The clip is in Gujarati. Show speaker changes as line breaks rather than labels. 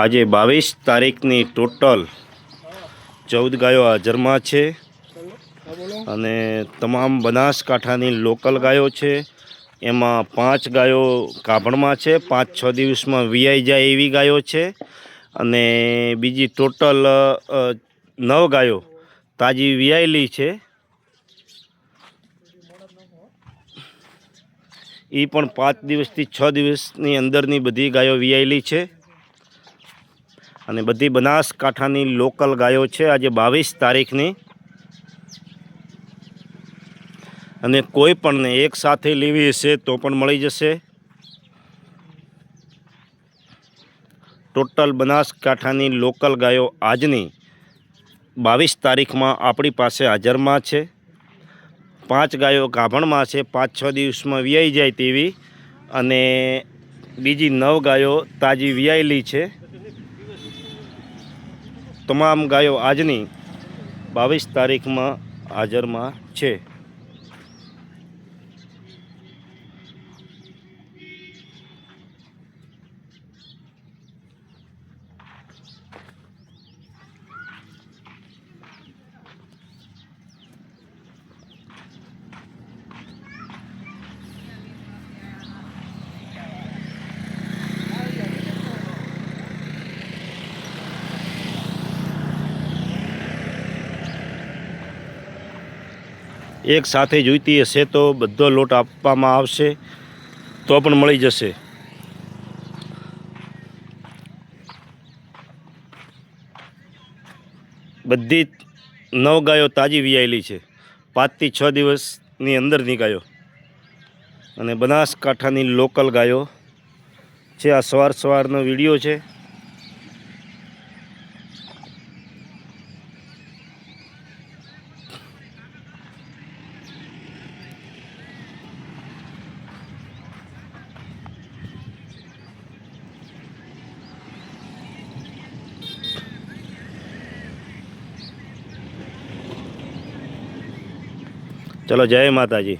આજે બાવીસ તારીખની ટોટલ ચૌદ ગાયો હાજરમાં છે અને તમામ બનાસકાંઠાની લોકલ ગાયો છે. એમાં પાંચ ગાયો કાભણમાં છે. પાંચ, છ દિવસમાં વીઆઈ જાય એવી ગાયો છે. અને બીજી ટોટલ નવ ગાયો તાજી વીઆયેલી છે. એ પણ પાંચ દિવસથી છ દિવસની અંદરની બધી ગાયો વીઆયેલી છે. અને બધી બનાસકાંઠાની લોકલ ગાયો છે. આજે બાવીસ તારીખની. અને કોઈ પણને એક સાથે લેવી હશે તો પણ મળી જશે. ટોટલ બનાસકાંઠાની લોકલ ગાયો આજની બાવીસ તારીખમાં આપણી પાસે હાજરમાં છે. પાંચ ગાયો ગાભણમાં છે. પાંચ છ દિવસમાં વિયાઈ જાય તેવી. અને બીજી નવ ગાયો તાજી વિયાયેલી છે. તમામ ગાયો આજની બાવીસ તારીખમાં હાજરમાં છે. એક સાથે જોઈતી હશે તો બધો લોટ આપવામાં આવશે, તો પણ મળી જશે. બધી નવ ગાયો તાજી વિયાયેલી છે. પાંચથી છ દિવસની અંદરની ગાયો. અને બનાસકાંઠાની લોકલ ગાયો છે. આ સવાર સવારનો વીડિયો છે. ચલો જય માતાજી.